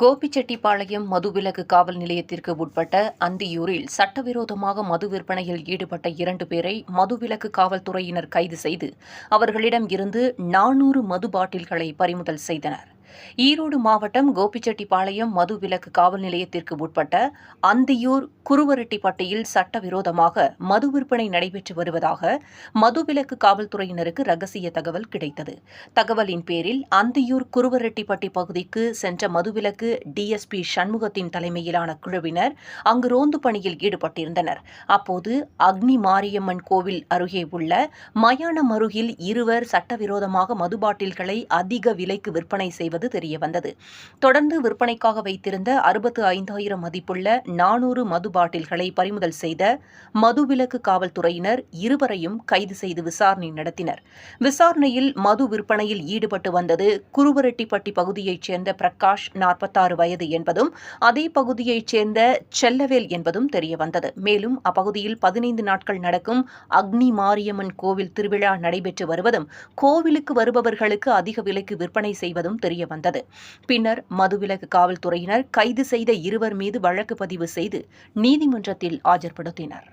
கோபிச்செட்டிப்பாளையம் மதுவிலக்கு காவல் நிலையத்திற்கு உட்பட்ட அந்தியூரில் சட்டவிரோதமாக மது விற்பனையில் ஈடுபட்ட இரண்டு பேரை மதுவிலக்கு காவல்துறையினர் கைது செய்து அவர்களிடம் இருந்து நானூறு மது பாட்டில்களை பறிமுதல் செய்தனர். ஈரோடு மாவட்டம் கோபிச்செட்டிப்பாளையம் மதுவிலக்கு காவல் நிலையத்திற்கு உட்பட்ட அந்தியூர் குருவரெட்டிப்பட்டியில் சட்டவிரோதமாக மது விற்பனை நடைபெற்று வருவதாக மதுவிலக்கு காவல்துறையினருக்கு ரகசிய தகவல் கிடைத்தது. தகவலின் பேரில் அந்தியூர் குருவரெட்டிப்பட்டி பகுதிக்கு சென்ற மதுவிலக்கு டிஎஸ்பி சண்முகத்தின் தலைமையிலான குழுவினர் அங்கு ரோந்து பணியில் ஈடுபட்டிருந்தனர். அப்போது அக்னி மாரியம்மன் கோவில் அருகே உள்ள மயானம் அருகில் இருவர் சட்டவிரோதமாக மது பாட்டில்களை அதிக விலைக்கு விற்பனை செய்வது தெரியவந்தது. தொடர்ந்து விற்பனைக்காக வைத்திருந்த அறுபத்து ஐந்தாயிரம் மதிப்புள்ள நானூறு மது பாட்டில்களை பறிமுதல் செய்த மதுவிலக்கு காவல்துறையினர் இருவரையும் கைது செய்து விசாரணை நடத்தினர். விசாரணையில் மது விற்பனையில் ஈடுபட்டு வந்தது குருவரெட்டிப்பட்டி பகுதியைச் சேர்ந்த பிரகாஷ் நாற்பத்தாறு வயது என்பதும் அதே பகுதியைச் சேர்ந்த செல்லவேல் என்பதும் தெரியவந்தது. மேலும் அப்பகுதியில் பதினைந்து நாட்கள் நடக்கும் அக்னி மாரியம்மன் கோவில் திருவிழா நடைபெற்று வருவதும் கோவிலுக்கு வருபவர்களுக்கு அதிக விலைக்கு விற்பனை செய்வதும் தெரியவந்தது. வந்தது. பின்னர் மதுவிலக்கு காவல்துறையினர் கைது செய்த இருவர் மீது வழக்கு பதிவு செய்து நீதிமன்றத்தில் ஆஜர்படுத்தினர்.